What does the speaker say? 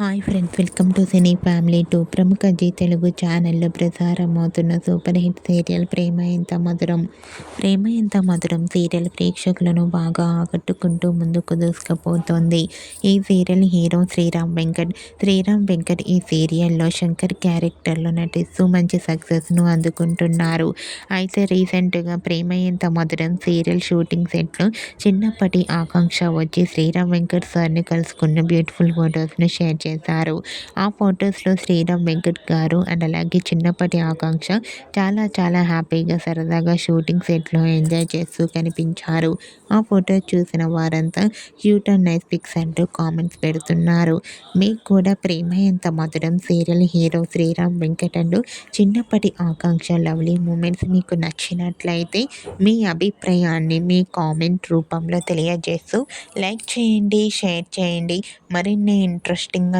Hi friends welcome to cine family two ప్రముఖ జీ తెలుగు ఛానల్లో ప్రసారం అవుతున్న సూపర్ హిట్ సీరియల్ ప్రేమ ఎంత మధురం? ప్రేమ ఎంత మధురం? సీరియల్ ప్రేక్షకులను బాగా ఆకట్టుకుంటూ ముందుకు దూసుకుపోతోంది. ఈ సీరియల్ హీరో శ్రీరామ్ వెంకట్. శ్రీరామ్ వెంకట్ ఈ సీరియల్లో శంకర్ క్యారెక్టర్లో నటిస్తూ మంచి సక్సెస్ను అందుకుంటున్నారు. అయితే రీసెంట్గా ప్రేమ ఎంత మధురం? సీరియల్ షూటింగ్ సెట్లో చిన్నప్పటి ఆకాంక్ష వచ్చి శ్రీరామ్ వెంకట్ సార్ని కలుసుకున్న బ్యూటిఫుల్ ఫొటోస్ను షేర్ చేశారు. ఆ ఫొటోస్లో శ్రీరామ్ వెంకట్ గారు అండ్ అలాగే చిన్నప్పటి ఆకాంక్ష చాలా చాలా హ్యాపీగా సరదాగా షూటింగ్ సెట్లో ఎంజాయ్ చేస్తూ కనిపించారు. ఆ ఫోటో చూసిన వారంతా క్యూట్ అండ్ నైస్ పిక్స్ అంటూ కామెంట్స్ పెడుతున్నారు. మీకు కూడా Prema Entha Madhuram serial hero Sriram Venkat and చిన్నప్పటి ఆకాంక్ష లవ్లీ మూమెంట్స్ మీకు నచ్చినట్లయితే మీ అభిప్రాయాన్ని మీ కామెంట్ రూపంలో తెలియజేస్తూ లైక్ చేయండి షేర్ చేయండి. మరిన్ని ఇంట్రెస్టింగ్గా